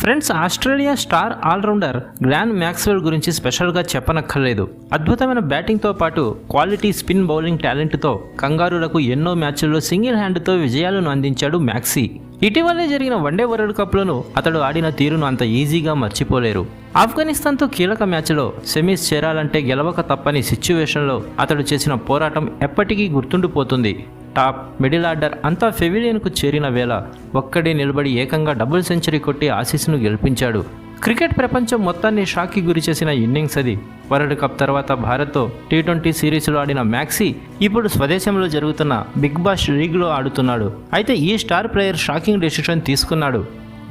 Friends Australia star allrounder Glenn Maxwell గురించి స్పెషల్గా చెప్పనక్కర్లేదు. అద్భుతమైన బ్యాటింగ్తో పాటు క్వాలిటీ స్పిన్ బౌలింగ్ టాలెంట్తో కంగారులకు ఎన్నో మ్యాచ్ల్లో సింగిల్ హ్యాండ్తో విజయాలను అందించాడు మ్యాక్సీ. ఇటీవలే జరిగిన వన్డే వరల్డ్ కప్లోనూ అతడు ఆడిన తీరును అంత ఈజీగా మర్చిపోలేరు. ఆఫ్ఘనిస్తాన్తో కీలక మ్యాచ్లో సెమీస్ చేరాలంటే గెలవక తప్పని సిచ్యువేషన్లో అతడు చేసిన పోరాటం ఎప్పటికీ గుర్తుండిపోతుంది. టాప్ మిడిల్ ఆర్డర్ అంతా ఫెవిలియన్కు చేరిన వేళ ఒక్కడే నిలబడి ఏకంగా డబుల్ సెంచరీ కొట్టి ఆసీస్ను గెలిపించాడు. క్రికెట్ ప్రపంచం మొత్తాన్ని షాక్కి గురి చేసిన ఇన్నింగ్స్ అది. వరల్డ్ కప్ తర్వాత భారత్తో టీ ట్వంటీ సిరీస్లో ఆడిన మ్యాక్సీ ఇప్పుడు స్వదేశంలో జరుగుతున్న బిగ్ బాష్ లీగ్లో ఆడుతున్నాడు. అయితే ఈ స్టార్ ప్లేయర్ షాకింగ్ డెసిషన్ తీసుకున్నాడు.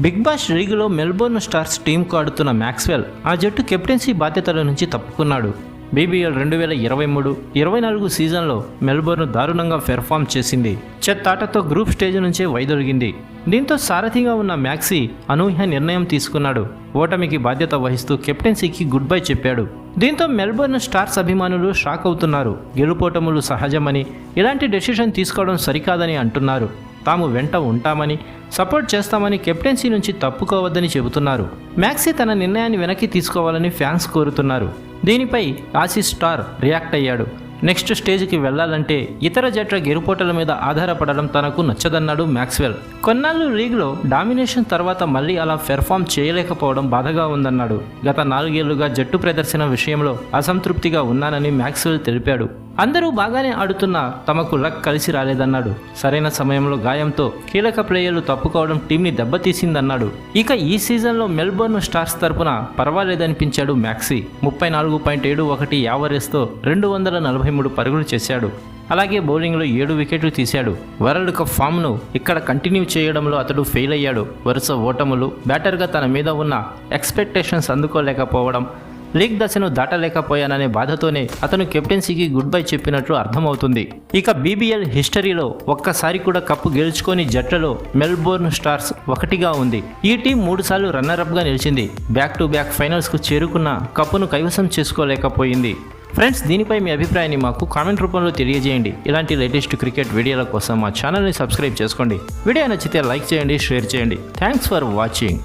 బిగ్ బాష్ లీగ్లో మెల్బోర్న్ స్టార్స్ టీంకు ఆడుతున్న మ్యాక్స్వెల్ ఆ జట్టు కెప్టెన్సీ బాధ్యతల నుంచి తప్పుకున్నాడు. బీబీఎల్ రెండు వేల ఇరవై మూడు ఇరవై నాలుగు సీజన్లో మెల్బోర్న్ దారుణంగా పెర్ఫామ్ చేసింది. చెత్తాటతో గ్రూప్ స్టేజ్ నుంచే వైదొలిగింది. దీంతో సారథిగా ఉన్న మ్యాక్సీ అనూహ్య నిర్ణయం తీసుకున్నాడు. ఓటమికి బాధ్యత వహిస్తూ కెప్టెన్సీకి గుడ్ బై చెప్పాడు. దీంతో మెల్బోర్న్ స్టార్స్ అభిమానులు షాక్ అవుతున్నారు. గెలుపోటములు సహజమని ఇలాంటి డెసిషన్ తీసుకోవడం సరికాదని అంటున్నారు. తాము వెంట ఉంటామని సపోర్ట్ చేస్తామని కెప్టెన్సీ నుంచి తప్పుకోవద్దని చెబుతున్నారు. మ్యాక్సీ తన నిర్ణయాన్ని వెనక్కి తీసుకోవాలని ఫ్యాన్స్ కోరుతున్నారు. దీనిపై ఆశీస్ స్టార్ రియాక్ట్ అయ్యాడు. నెక్స్ట్ స్టేజ్కి వెళ్ళాలంటే ఇతర జట్ల గెలుపోటల మీద ఆధారపడడం తనకు నచ్చదన్నాడు మ్యాక్స్వెల్. కొన్నాళ్ళు లీగ్లో డామినేషన్ తర్వాత మళ్ళీ అలా పెర్ఫామ్ చేయలేకపోవడం బాధగా ఉందన్నాడు. గత నాలుగేళ్ళుగా జట్టు ప్రదర్శన విషయంలో అసంతృప్తిగా ఉన్నానని మ్యాక్స్వెల్ తెలిపాడు. అందరూ బాగానే ఆడుతున్నా తమకు లక్ కలిసి రాలేదన్నాడు. సరైన సమయంలో గాయంతో కీలక ప్లేయర్లు తప్పుకోవడం టీంని దెబ్బతీసిందన్నాడు. ఇక ఈ సీజన్లో మెల్బోర్న్ స్టార్స్ తరపున పర్వాలేదనిపించాడు మ్యాక్సీ. ముప్పై నాలుగు పాయింట్ ఏడు ఒకటి యావరేజ్తో రెండు వందల నలభై మూడు పరుగులు చేశాడు. అలాగే బౌలింగ్లో ఏడు వికెట్లు తీశాడు. వరల్డ్ కప్ ఫామ్ను ఇక్కడ కంటిన్యూ చేయడంలో అతడు ఫెయిల్ అయ్యాడు. వరుస ఓటములు బ్యాటర్గా తన మీద ఉన్న ఎక్స్పెక్టేషన్స్ అందుకోలేకపోవడం లీగ్ దశను దాటలేకపోయాననే బాధతోనే అతను కెప్టెన్సీకి గుడ్ బై చెప్పినట్లు అర్థమవుతుంది. ఇక బీబీఎల్ హిస్టరీలో ఒక్కసారి కూడా కప్పు గెలుచుకొని జట్లలో మెల్బోర్న్ స్టార్స్ ఒకటిగా ఉంది. ఈ టీం మూడుసార్లు రన్నరప్గా నిలిచింది. బ్యాక్ టు బ్యాక్ ఫైనల్స్కు చేరుకున్న కప్పును కైవసం చేసుకోలేకపోయింది. ఫ్రెండ్స్ దీనిపై మీ అభిప్రాయాన్ని మాకు కామెంట్ రూపంలో తెలియజేయండి. ఇలాంటి లేటెస్ట్ క్రికెట్ వీడియోల కోసం మా ఛానల్ని సబ్స్క్రైబ్ చేసుకోండి. వీడియో నచ్చితే లైక్ చేయండి షేర్ చేయండి. Thanks for watching.